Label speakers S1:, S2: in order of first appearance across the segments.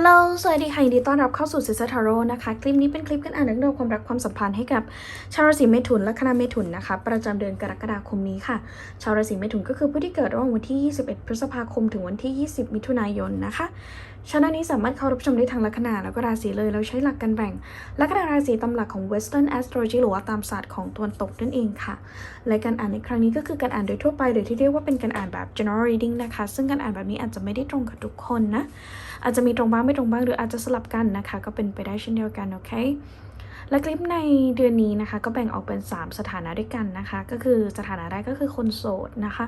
S1: ลโหล สวัสดีค่ะ ยินดีต้อนรับเข้าสู่ซิสเตอร์ทาโร่นะคะ คลิปนี้เป็นคลิปกันอ่านเรื่องราวความรักความสัมพันธ์ให้กับชาวราศีเมถุนและคณะเมถุนนะคะ ประจำเดือนกรกฎาคมนี้ค่ะ ชาวราศีเมถุนก็คือผู้ที่เกิดระหว่างวันที่ 21 พฤษภาคมถึงวันที่ 20 มิถุนายนนะคะชานี้สามารถเข้ารับชมได้ทางลัคนาแล้วก็ราศีเลย แล้วใช้หลักการแบ่งลัคนาราศีตามหลักของ Western Astrology หรือว่าตามศาสตร์ของตะวันตกนั่นเองค่ะ และการอ่านในครั้งนี้ก็คือการอ่านโดยทั่วไปหรือที่เรียกว่าเป็นการอ่านแบบ general reading นะคะ ซึ่งการอ่านแบบนี้อาจจะไม่ได้ตรงกับทุกคนนะ อาจจะมีตรงบ้างไม่ตรงบ้างหรืออาจจะสลับกันนะคะ ก็เป็นไปได้เช่นเดียวกันโอเคและคลิปในเดือนนี้นะคะ ก็แบ่งออกเป็น 3 สถานะด้วยกันนะคะ ก็คือสถานะแรกก็คือคนโสดนะคะ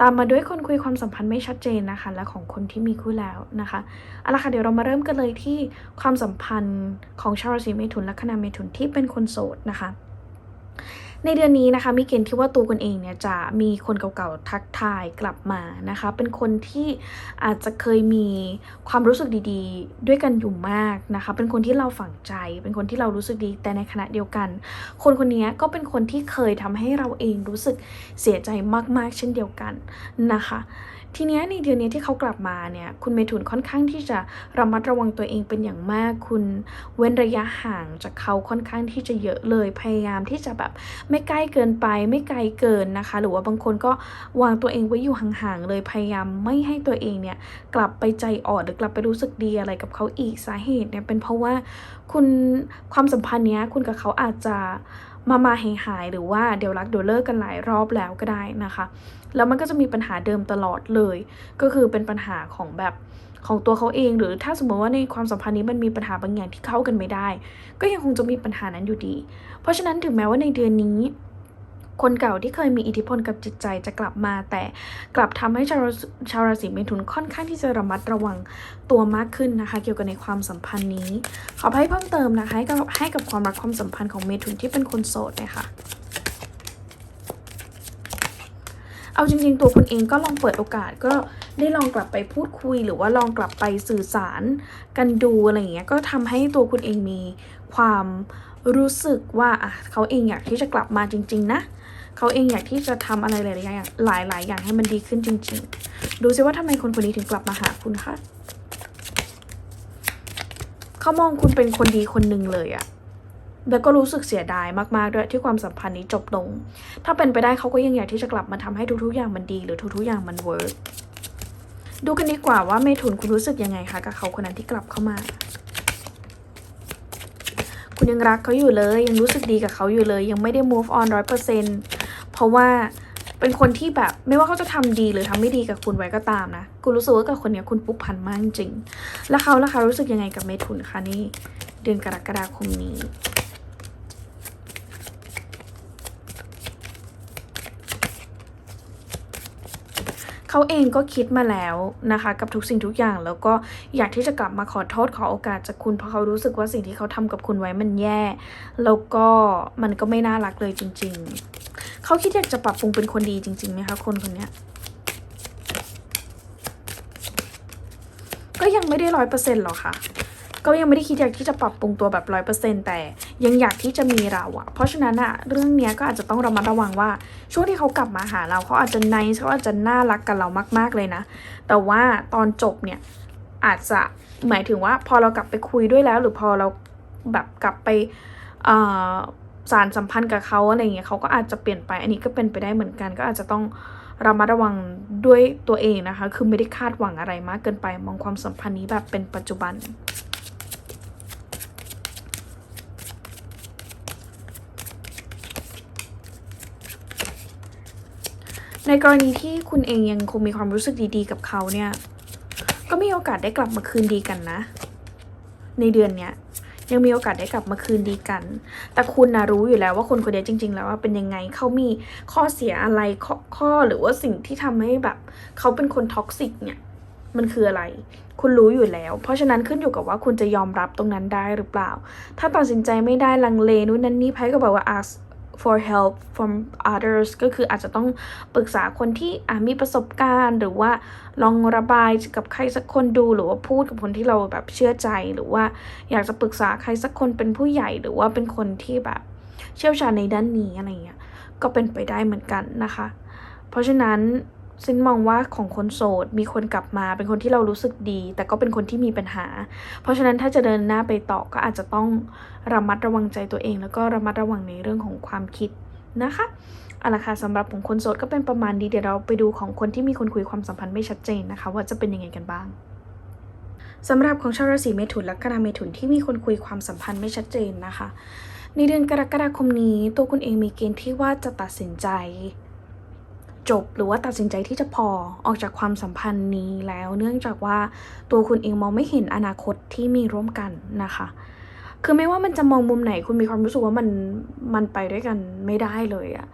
S1: ตามมาด้วยคนคุยความสัมพันธ์ไม่ชัดเจนนะคะ และของคนที่มีคู่แล้วนะคะเอาละค่ะเดี๋ยวเรามาเริ่มกันเลยที่ความสัมพันธ์ของชาวราศีเมถุนและคณะเมถุนที่เป็นคนโสดนะคะ ในเดือนนี้นะคะมีเกณฑ์ที่ว่าตัวคุณเองเนี่ยจะมีคนเก่าๆทักทายกลับมานะคะ เป็นคนที่อาจจะเคยมีความรู้สึกดีๆ ด้วยกันอยู่มากนะคะ เป็นคนที่เราฝังใจ เป็นคนที่เรารู้สึกดี แต่ในขณะเดียวกัน คนคนนี้ก็เป็นคนที่เคยทำให้เราเองรู้สึกเสียใจมากๆ เช่นเดียวกันนะคะ ทีเนี้ยในเดือนนี้ที่เขากลับมาเนี่ยคุณเมถุนค่อนข้างที่จะระมัดระวังตัวเองเป็นอย่างมาก คุณเว้นระยะห่างจากเขาค่อนข้างที่จะเยอะเลยพยายามที่จะแบบไม่ใกล้เกินไปไม่ไกลเกินนะคะ หรือว่าบางคนก็วางตัวเองไว้อยู่ห่างๆเลยพยายามไม่ให้ตัวเองเนี่ยกลับไปใจอ่อนหรือกลับไปรู้สึกดีอะไรกับเขาอีกสาเหตุเนี่ยเป็นเพราะว่าคุณความสัมพันธ์เนี้ยคุณกับเขาอาจจะมามาหายหายหรือว่าเดี๋ยวรักเดี๋ยวเลิกกันหลายรอบแล้วก็ได้นะคะ แล้วมันก็จะมีปัญหาเดิมตลอดเลย ก็คือเป็นปัญหาของแบบของตัวเขาเอง หรือถ้าสมมติว่าในความสัมพันธ์นี้มันมีปัญหาบางอย่างที่เข้ากันไม่ได้ ก็ยังคงจะมีปัญหานั้นอยู่ดี เพราะฉะนั้นถึงแม้ว่าในเดือนนี้คนเก่าที่เคยมีอิทธิพลกับจิตใจจะกลับมา แต่กลับทำให้ชาวราศีชาวราศีเมถุนค่อนข้างที่จะระมัดระวังตัวมากขึ้นนะคะ เกี่ยวกับในความสัมพันธ์นี้ ขอให้เพิ่มเติมนะคะให้กับให้กับความรักความสัมพันธ์ของเมถุนที่เป็นคนโสดนะคะ เอาจริง ๆ ตัวคุณเองก็ลองเปิดโอกาสก็ได้ลองกลับไปพูดคุย หรือว่าลองกลับไปสื่อสารกันดูอะไรอย่างเงี้ยก็ทำให้ตัวคุณเองมีความรู้สึกว่าอะเขาเองอยากที่จะกลับมาจริง ๆ นะเขาเองอยากที่จะทำอะไรหลายๆอย่างหลาย ๆ อย่างให้มันดีขึ้นจริง ๆ ดูซิว่าทำไมคนคนนี้ถึงกลับมาหาคุณคะเขามองคุณเป็นคนดีคนหนึ่งเลยอะ แล้วก็รู้สึกเสียดายมากๆด้วยที่ความสัมพันธ์นี้จบลง ถ้าเป็นไปได้เขาก็ยังอยากที่จะกลับมาทำให้ทุกๆอย่างมันดี หรือทุกๆอย่างมันเวิร์กดูกันดีกว่าว่าเมถุนคุณรู้สึกยังไงคะกับเขาคนนั้นที่กลับเข้ามา คุณยังรักเขาอยู่เลย ยังรู้สึกดีกับเขาอยู่เลย ยังไม่ได้ move on ร้อยเปอร์เซ็นต์เพราะว่าเป็นคนที่แบบไม่ว่าเขาจะทำดีหรือทำไม่ดีกับคุณไว้ก็ตามนะ คุณรู้สึกว่ากับคนนี้คุณผูกพันมากจริง แล้วเขาล่ะคะรู้สึกยังไงกับเมถุนคะนี่เดือนกรกฎาคมนี้ เขาเองก็คิดมาแล้วนะคะ กับทุกสิ่งทุกอย่าง แล้วก็อยากที่จะกลับมาขอโทษขอโอกาสจากคุณเพราะเขารู้สึกว่าสิ่งที่เขาทำกับคุณไว้มันแย่ แล้วก็มันก็ไม่น่ารักเลยจริง ๆ เขาคิดอยากจะปรับปรุงเป็นคนดีจริงๆไหมคะคนคนนี้ก็ยังไม่ได้ร้อยเปอร์เซ็นต์หรอกค่ะ ก็ยังไม่ได้คิดอยากที่จะปรับปรุงตัวแบบร้อยเปอร์เซ็นแต่ยังอยากที่จะมีเราอะเพราะฉะนั้นอะเรื่องเนี้ยก็อาจจะต้องระมัดระวังว่า ช่วงที่เขากลับมาหาเราเขาอาจจะไนส์เขาอาจจะน่ารักกับเรามาก ๆเลยนะ แต่ว่าตอนจบเนี่ยอาจจะหมายถึงว่าพอเรากลับไปคุยด้วยแล้ว หรือพอเราแบบกลับไปสารสัมพันธ์กับเขาอะไรเงี้ยเขาก็อาจจะเปลี่ยนไปอันนี้ก็เป็นไปได้เหมือนกัน ก็อาจจะต้องระมัดระวังด้วยตัวเองนะคะ คือไม่ได้คาดหวังอะไรมากเกินไป มองความสัมพันธ์นี้แบบเป็นปัจจุบัน ในกรณีที่คุณเองยังคงมีความรู้สึกดีๆ กับเขาเนี่ย ก็มีโอกาสได้กลับมาคืนดีกันนะ ในเดือนเนี้ยยังมีโอกาสได้กลับมาคืนดีกัน แต่คุณนะรู้อยู่แล้วว่าคนคนนี้จริง ๆ แล้วว่าเป็นยังไง เขามีข้อเสียอะไรข้อข้อหรือว่าสิ่งที่ทำให้แบบ เขาเป็นคนท็อกซิกเนี่ย มันคืออะไร คุณรู้อยู่แล้ว เพราะฉะนั้นขึ้นอยู่กับว่าคุณจะยอมรับตรงนั้นได้หรือเปล่า ถ้าตัดสินใจไม่ได้ลังเลนู่นนั่นนี่ไพ่ก็บอกว่า ask for help from others ก็คืออาจจะต้องปรึกษาคนที่มีประสบการณ์ หรือว่าลองระบายกับใครสักคนดูหรือว่าพูดกับคนที่เราแบบเชื่อใจ หรือว่าอยากจะปรึกษาใครสักคนเป็นผู้ใหญ่หรือว่าเป็นคนที่แบบเชี่ยวชาญในด้านนี้อะไรเงี้ยก็เป็นไปได้เหมือนกันนะคะ เพราะฉะนั้น ซินมองว่าของคนโสดมีคนกลับมาเป็นคนที่เรารู้สึกดี แต่ก็เป็นคนที่มีปัญหา เพราะฉะนั้นถ้าจะเดินหน้าไปต่อก็อาจจะต้องระมัดระวังใจตัวเอง แล้วก็ระมัดระวังในเรื่องของความคิดนะคะเอาละค่ะสำหรับของคนโสดก็เป็นประมาณนี้เดี๋ยวเราไปดูของคนที่มีคนคุยความสัมพันธ์ไม่ชัดเจนนะคะ ว่าจะเป็นยังไงกันบ้างสำหรับของชาวราศีเมถุนและกราเมถุนที่มีคนคุยความสัมพันธ์ไม่ชัดเจนนะคะ ในเดือนกรกฎาคมนี้ ตัวคุณเองมีเกณฑ์ที่ว่าจะตัดสินใจ จบหรือว่าตัดสินใจที่จะพอออกจากความสัมพันธ์นี้แล้ว เนื่องจากว่าตัวคุณเองมองไม่เห็นอนาคตที่มีร่วมกันนะคะ คือไม่ว่ามันจะมองมุมไหนคุณมีความรู้สึกว่ามันมันไปด้วยกันไม่ได้เลยอะ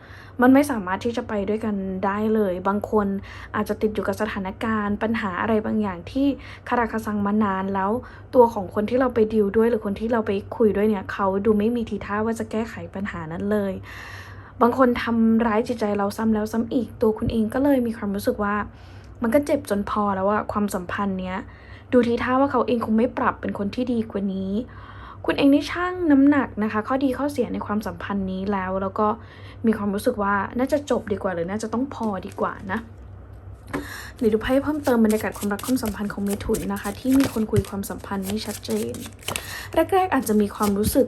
S1: มันไม่สามารถที่จะไปด้วยกันได้เลย บางคนอาจจะติดอยู่กับสถานการณ์ ปัญหาอะไรบางอย่างที่คาราคาซังมานานแล้ว ตัวของคนที่เราไปดิวด้วยหรือคนที่เราไปคุยด้วยเนี่ยเขาดูไม่มีทีท่าว่าจะแก้ไขปัญหานั้นเลย บางคนทำร้ายจิตใจเราซ้ำแล้วซ้ำอีก ตัวคุณเองก็เลยมีความรู้สึกว่า มันก็เจ็บจนพอแล้วว่าความสัมพันธ์เนี้ย ดูทีท่าว่าเขาเองคงไม่ปรับเป็นคนที่ดีกว่านี้ คุณเองได้ช่างน้ำหนักนะคะ ข้อดีข้อเสียในความสัมพันธ์นี้แล้ว แล้วก็มีความรู้สึกว่าน่าจะจบดีกว่าหรือน่าจะต้องพอดีกว่านะเดี๋ยวดูไพ่เพิ่มเติมบรรยากาศความรักความสัมพันธ์ของเมถุนนะคะ ที่มีคนคุยความสัมพันธ์ไม่ชัดเจน แรกๆอาจจะมีความรู้สึก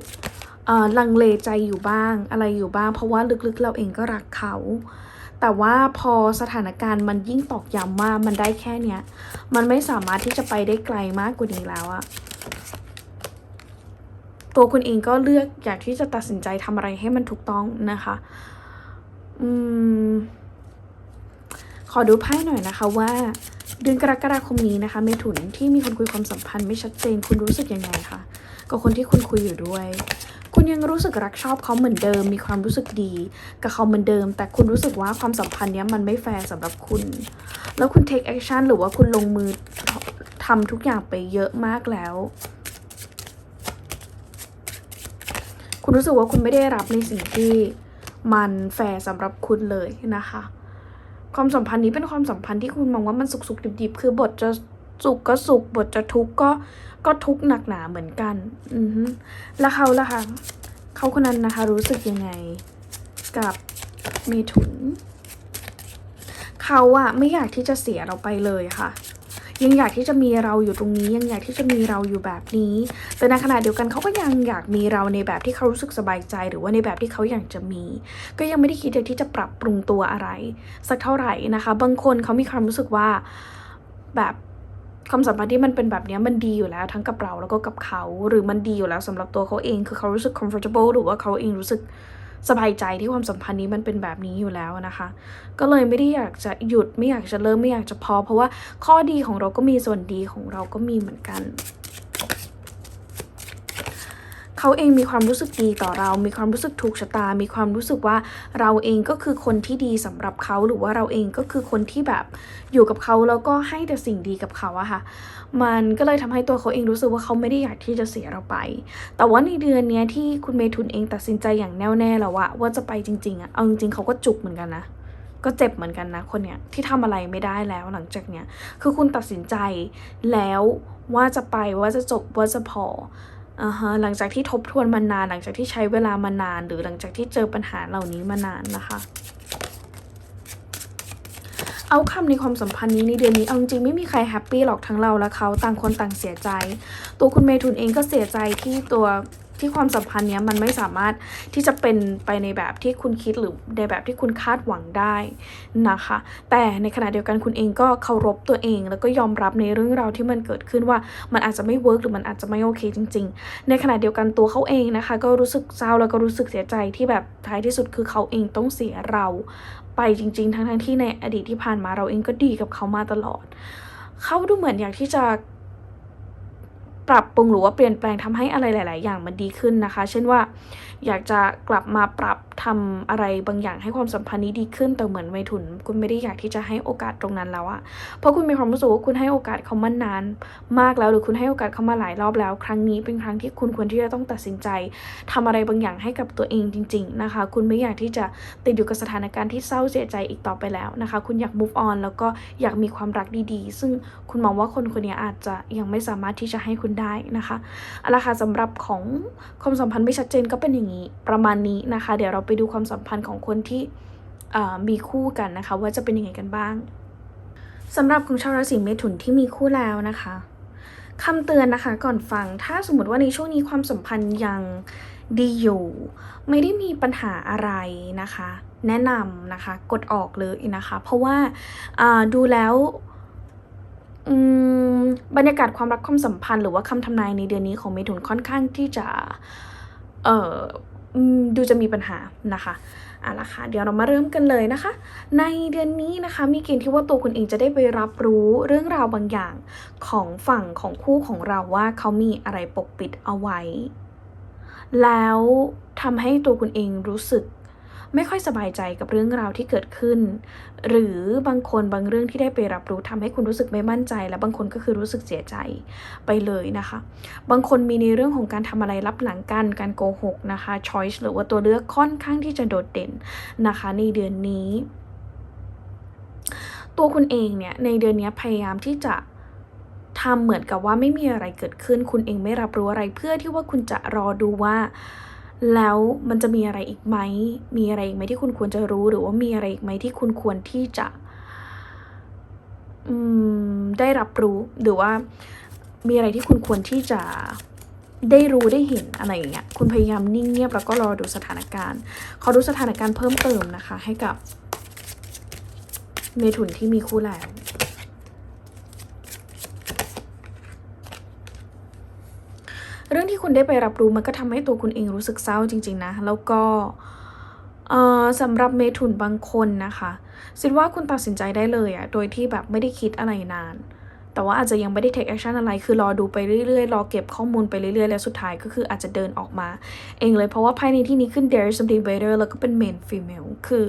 S1: ลังเลใจอยู่บ้างอะไรอยู่บ้าง เพราะว่าลึกๆเราเองก็รักเขา แต่ว่าพอสถานการณ์มันยิ่งตอกย้ำว่ามันได้แค่เนี้ย มันไม่สามารถที่จะไปได้ไกลมากกว่านี้แล้วอะตัวคุณเองก็เลือกอยากที่จะตัดสินใจทำอะไรให้มันถูกต้องนะคะ อืม ขอดูไพ่หน่อยนะคะว่า เดือนกรกฎาคมนี้นะคะเมถุนที่มีคนคุยความสัมพันธ์ไม่ชัดเจนคุณรู้สึกยังไงคะกับคนที่คุณคุยอยู่ด้วย คุณยังรู้สึกรักชอบเขาเหมือนเดิม มีความรู้สึกดี กับเขาเหมือนเดิม แต่คุณรู้สึกว่าความสัมพันธ์นี้มันไม่แฟร์สำหรับคุณ แล้วคุณ take action หรือว่าคุณลงมือทำทุกอย่างไปเยอะมากแล้ว คุณรู้สึกว่าคุณไม่ได้รับในสิ่งที่มันแฟร์สำหรับคุณเลยนะคะ ความสัมพันธ์นี้เป็นความสัมพันธ์ที่คุณมองว่ามันสุกสุกดิบๆ คือบทจะสุขก็สุขบทจะทุกข์ก็ ก็ทุกข์หนักหนาเหมือนกัน อือฮึแล้วเขาล่ะคะเขาคนนั้นนะคะ รู้สึกยังไงกับเมถุน เขาอะไม่อยากที่จะเสียเราไปเลยค่ะ ยังอยากที่จะมีเราอยู่ตรงนี้ ยังอยากที่จะมีเราอยู่แบบนี้ แต่ในขณะเดียวกันเขาก็ยังอยากมีเราในแบบที่เขารู้สึกสบายใจ หรือว่าในแบบที่เขาอยากจะมี ก็ยังไม่ได้คิดที่จะปรับปรุงตัวอะไร สักเท่าไหร่นะคะ บางคนเขามีความรู้สึกว่าแบบ ความสัมพันธ์ที่มันเป็นแบบนี้มันดีอยู่แล้วทั้งกับเราแล้วก็กับเขา หรือมันดีอยู่แล้วสำหรับตัวเขาเองคือเขารู้สึก comfortable หรือว่าเขาเองรู้สึกสบายใจที่ความสัมพันธ์นี้มันเป็นแบบนี้อยู่แล้วนะคะ ก็เลยไม่ได้อยากจะหยุดไม่อยากจะเริ่มไม่อยากจะพอ เพราะว่าข้อดีของเราก็มีส่วนดีของเราก็มีเหมือนกัน เขาเองมีความรู้สึกดีต่อเรา มีความรู้สึกถูกชะตา มีความรู้สึกว่าเราเองก็คือคนที่ดีสำหรับเขาหรือว่าเราเองก็คือคนที่แบบอยู่กับเขาแล้วก็ให้แต่สิ่งดีกับเขาอะค่ะ มันก็เลยทำให้ตัวเขาเองรู้สึกว่าเขาไม่ได้อยากที่จะเสียเราไป แต่ว่าในเดือนนี้ที่คุณเมทุนเองตัดสินใจอย่างแน่วแน่แล้วอะว่าจะไปจริงๆอะเอาจริงๆเขาก็จุกเหมือนกันนะก็เจ็บเหมือนกันนะคนเนี้ยที่ทำอะไรไม่ได้แล้วหลังจากเนี้ยคือคุณตัดสินใจแล้วว่าจะไปว่าจะจบว่าจะพอ อ่าฮะหลังจากที่ทบทวนมานาน หลังจากที่ใช้เวลามานาน หรือหลังจากที่เจอปัญหาเหล่านี้มานานนะคะเอาคำในความสัมพันธ์นี้ในเดือนนี้เอาจริงไม่มีใครแฮปปี้หรอกทั้งเราและเขาต่างคนต่างเสียใจ ตัวคุณเมทุนเองก็เสียใจที่ตัว ที่ความสัมพันธ์เนี้ยมันไม่สามารถที่จะเป็นไปในแบบที่คุณคิดหรือในแบบที่คุณคาดหวังได้นะคะ แต่ในขณะเดียวกันคุณเองก็เคารพตัวเอง แล้วก็ยอมรับในเรื่องราวที่มันเกิดขึ้นว่ามันอาจจะไม่เวิร์กหรือมันอาจจะไม่โอเคจริง ๆ ในขณะเดียวกันตัวเขาเองนะคะ ก็รู้สึกเศร้าแล้วก็รู้สึกเสียใจที่แบบท้ายที่สุดคือเขาเองต้องเสียเราไปจริง ๆ ทั้งๆที่ในอดีตที่ผ่านมาเราเองก็ดีกับเขามาตลอด เขาดูเหมือนอยากที่จะ ปรับปรุงหรือว่าเปลี่ยนแปลงทำให้อะไรหลาย ๆ อย่างมันดีขึ้นนะคะ เช่นว่าอยากจะกลับมาปรับ ทำอะไรบางอย่างให้ความสัมพันธ์นี้ดีขึ้นแต่เหมือนเมถุน คุณไม่ได้อยากที่จะให้โอกาสตรงนั้นแล้วอะเพราะคุณมีความรู้สึกว่าคุณให้โอกาสเขามานาน มากแล้วหรือคุณให้โอกาสเขามาหลายรอบแล้ว ครั้งนี้เป็นครั้งที่คุณควรที่จะต้องตัดสินใจทำอะไรบางอย่างให้กับตัวเองจริง ๆนะคะ คุณไม่อยากที่จะติดอยู่กับสถานการณ์ที่เศร้าเสียใจอีกต่อไปแล้วนะคะ คุณอยาก move on แล้วก็อยากมีความรักดีๆ ซึ่งคุณมองว่าคนคนนี้อาจจะยังไม่สามารถที่จะให้คุณได้นะคะเอาละค่ะสำหรับของความสัมพันธ์ไม่ชัดเจนก็เป็นอย่างนี้ประมาณนี้นะคะ เดี๋ยวเราไปดูความสัมพันธ์ของคนที่มีคู่กันนะคะ ว่าจะเป็นยังไงกันบ้างสำหรับของชาวราศีเมถุนที่มีคู่แล้วนะคะคำเตือนนะคะก่อนฟังถ้าสมมติว่าในช่วงนี้ความสัมพันธ์ยังดีอยู่ ไม่ได้มีปัญหาอะไรนะคะ แนะนำนะคะ กดออกเลยนะคะ เพราะว่าดูแล้วบรรยากาศความรักความสัมพันธ์หรือว่าคำทำนายในเดือนนี้ของเมถุนค่อนข้างที่จะ เอ่อ ดูจะมีปัญหานะคะอะละค่ะเดี๋ยวเรามาเริ่มกันเลยนะคะ ในเดือนนี้นะคะ มีเกณฑ์ที่ว่าตัวคุณเองจะได้ไปรับรู้เรื่องราวบางอย่างของฝั่งของคู่ของเราว่าเขามีอะไรปกปิดเอาไว้ แล้วทำให้ตัวคุณเองรู้สึก ไม่ค่อยสบายใจกับเรื่องราวที่เกิดขึ้น หรือบางคนบางเรื่องที่ได้ไปรับรู้ทำให้คุณรู้สึกไม่มั่นใจ และบางคนก็คือรู้สึกเสียใจไปเลยนะคะ บางคนมีในเรื่องของการทำอะไรรับหลังกันการโกหกนะคะ choice หรือว่าตัวเลือกค่อนข้างที่จะโดดเด่นนะคะในเดือนนี้ ตัวคุณเองเนี่ยในเดือนนี้พยายามที่จะทำเหมือนกับว่าไม่มีอะไรเกิดขึ้น คุณเองไม่รับรู้อะไรเพื่อที่ว่าคุณจะรอดูว่า แล้วมันจะมีอะไรอีกไหม มีอะไรอีกไหมที่คุณควรจะรู้ หรือว่ามีอะไรอีกไหมที่คุณควรที่จะได้รับรู้หรือว่ามีอะไรที่คุณควรที่จะได้รู้ได้เห็นอะไรอย่างเงี้ย คุณพยายามนิ่งเงียบแล้วก็รอดูสถานการณ์ ขอดูสถานการณ์เพิ่มเติมนะคะ ให้กับเมถุนที่มีคู่แล้ว เรื่องที่คุณได้ไปรับรู้มันก็ทำให้ตัวคุณเองรู้สึกเศร้าจริง ๆ นะ แล้วก็สำหรับเมถุนบางคนนะคะคิดว่าคุณตัดสินใจได้เลยอะโดยที่แบบไม่ได้คิดอะไรนาน แต่ว่าอาจจะยังไม่ได้ take action อะไร คือรอดูไปเรื่อยๆ รอเก็บข้อมูลไปเรื่อยๆ แล้วสุดท้ายก็คืออาจจะเดินออกมา เองเลยเพราะว่าภายในที่นี้ขึ้น there is something better แล้วก็เป็น main female คือ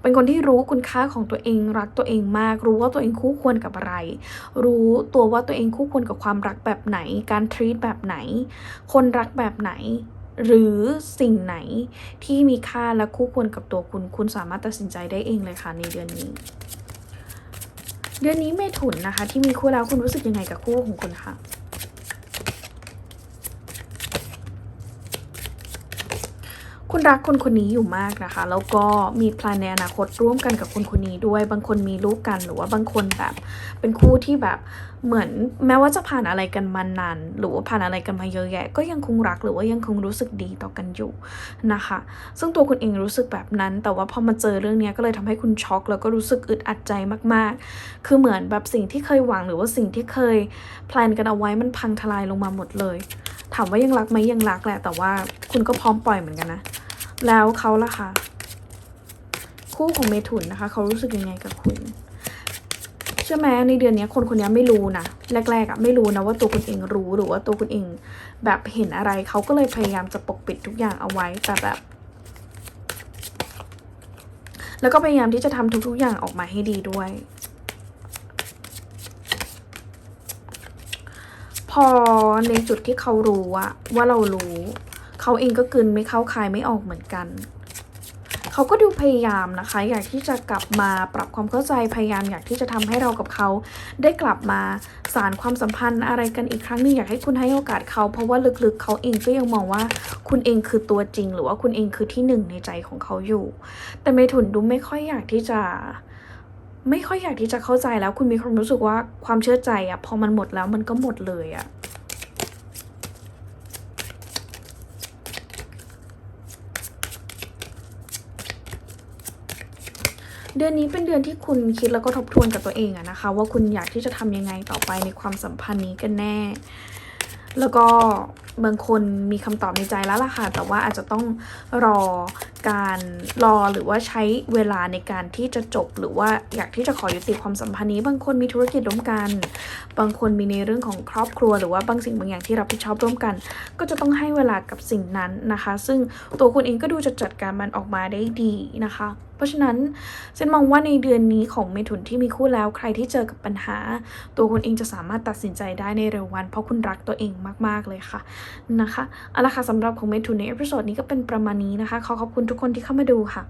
S1: เป็นคนที่รู้คุณค่าของตัวเองรักตัวเองมาก รู้ว่าตัวเองคู่ควรกับอะไร รู้ตัวว่าตัวเองคู่ควรกับความรักแบบไหน การ treat แบบไหน คนรักแบบไหนหรือสิ่งไหนที่มีค่าและคู่ควรกับตัวคุณ คุณสามารถตัดสินใจได้เองเลยค่ะในเดือนนี้ เดือนนี้เมถุนนะคะ ที่มีคู่แล้วคุณรู้สึกยังไงกับคู่ของคุณคะ คุณรักคนคนนี้อยู่มากนะคะ แล้วก็มีแพลนในอนาคตร่วมกันกับคนคนนี้ด้วย บางคนมีลูกกันหรือว่าบางคนแบบเป็นคู่ที่แบบเหมือนแม้ว่าจะผ่านอะไรกันมานานหรือว่าผ่านอะไรกันมาเยอะแยะ ก็ยังคงรักหรือว่ายังคงรู้สึกดีต่อกันอยู่นะคะ ซึ่งตัวคุณเองรู้สึกแบบนั้น แต่ว่าพอมาเจอเรื่องนี้ก็เลยทำให้คุณช็อก แล้วก็รู้สึกอึดอัดใจมากๆ คือเหมือนแบบสิ่งที่เคยหวังหรือว่าสิ่งที่เคยแพลนกันเอาไว้มันพังทลายลงมาหมดเลย ถามว่ายังรักไหมยังรักแหละ แต่ว่าคุณก็พร้อมปล่อยเหมือนกันนะ แล้วเขาล่ะคะคู่ของเมถุนนะคะ เขารู้สึกยังไงกับคุณเชื่อไหมในเดือนนี้คนคนนี้ไม่รู้นะแรกๆอะไม่รู้นะว่าตัวคุณเองรู้หรือว่าตัวคุณเอง แบบเห็นอะไรเขาก็เลยพยายามจะปกปิดทุกอย่างเอาไว้ แต่แบบ แล้วก็พยายามที่จะทำทุกๆอย่างออกมาให้ดีด้วย พอในจุดที่เขารู้อะว่าเรารู้ เขาเองก็กลืนไม่เข้าคายไม่ออกเหมือนกัน เขาก็ดูพยายามนะคะ อยากที่จะกลับมาปรับความเข้าใจพยายามอยากที่จะทำให้เรากับเขาได้กลับมาสารความสัมพันธ์อะไรกันอีกครั้งหนึงอยากให้คุณให้โอกาสเขา เพราะว่าลึกๆ เขาเองก็ยังมองว่าคุณเองคือตัวจริง หรือว่าคุณเองคือที่หนึ่งในใจของเขาอยู่ แต่เมถุนดูไม่ค่อยอยากที่จะไม่ค่อยอยากที่จะเข้าใจแล้วคุณมีความรู้สึกว่าความเชื่อใจอะพอมันหมดแล้วมันก็หมดเลยอะ เดือนนี้เป็นเดือนที่คุณคิดแล้วก็ทบทวนกับตัวเองอะนะคะ ว่าคุณอยากที่จะทำยังไงต่อไปในความสัมพันธ์นี้กันแน่ แล้วก็บางคนมีคำตอบในใจแล้วล่ะค่ะ แต่ว่าอาจจะต้องรอการรอหรือว่าใช้เวลาในการที่จะจบ หรือว่าอยากที่จะขอยุติความสัมพันธ์นี้ บางคนมีธุรกิจร่วมกัน บางคนมีในเรื่องของครอบครัว หรือว่าบางสิ่งบางอย่างที่รับผิดชอบร่วมกัน ก็จะต้องให้เวลากับสิ่งนั้นนะคะ ซึ่งตัวคุณเองก็ดูจะจัดการมันออกมาได้ดีนะคะเพราะฉะนั้นเซนมองว่าในเดือนนี้ของเมถุนที่มีคู่แล้วใครที่เจอกับปัญหา ตัวคุณเองจะสามารถตัดสินใจได้ในเร็ววัน เพราะคุณรักตัวเองมาก ๆ เลยค่ะนะคะเอาละค่ะสำหรับของเมถุนในเอพิโซดนี้ก็เป็นประมาณนี้นะคะ ขอขอบคุณทุกคนที่เข้ามาดูค่ะ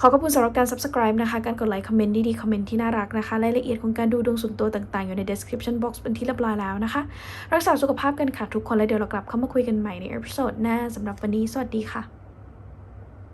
S1: ขอขอบคุณสำหรับการ subscribe นะคะ การกดไลค์ คอมเมนต์ดีๆ คอมเมนต์ที่น่ารักนะคะ รายละเอียดของการดูดวงส่วนตัวต่างๆ อยู่ใน description box เป็นที่เรียบร้อยแล้วนะคะ รักษาสุขภาพกันค่ะทุกคน แล้วเดี๋ยวเรากลับเข้ามาคุยกันใหม่ในเอพิโซดหน้าสำหรับวันนี้ สวัสดีค่ะ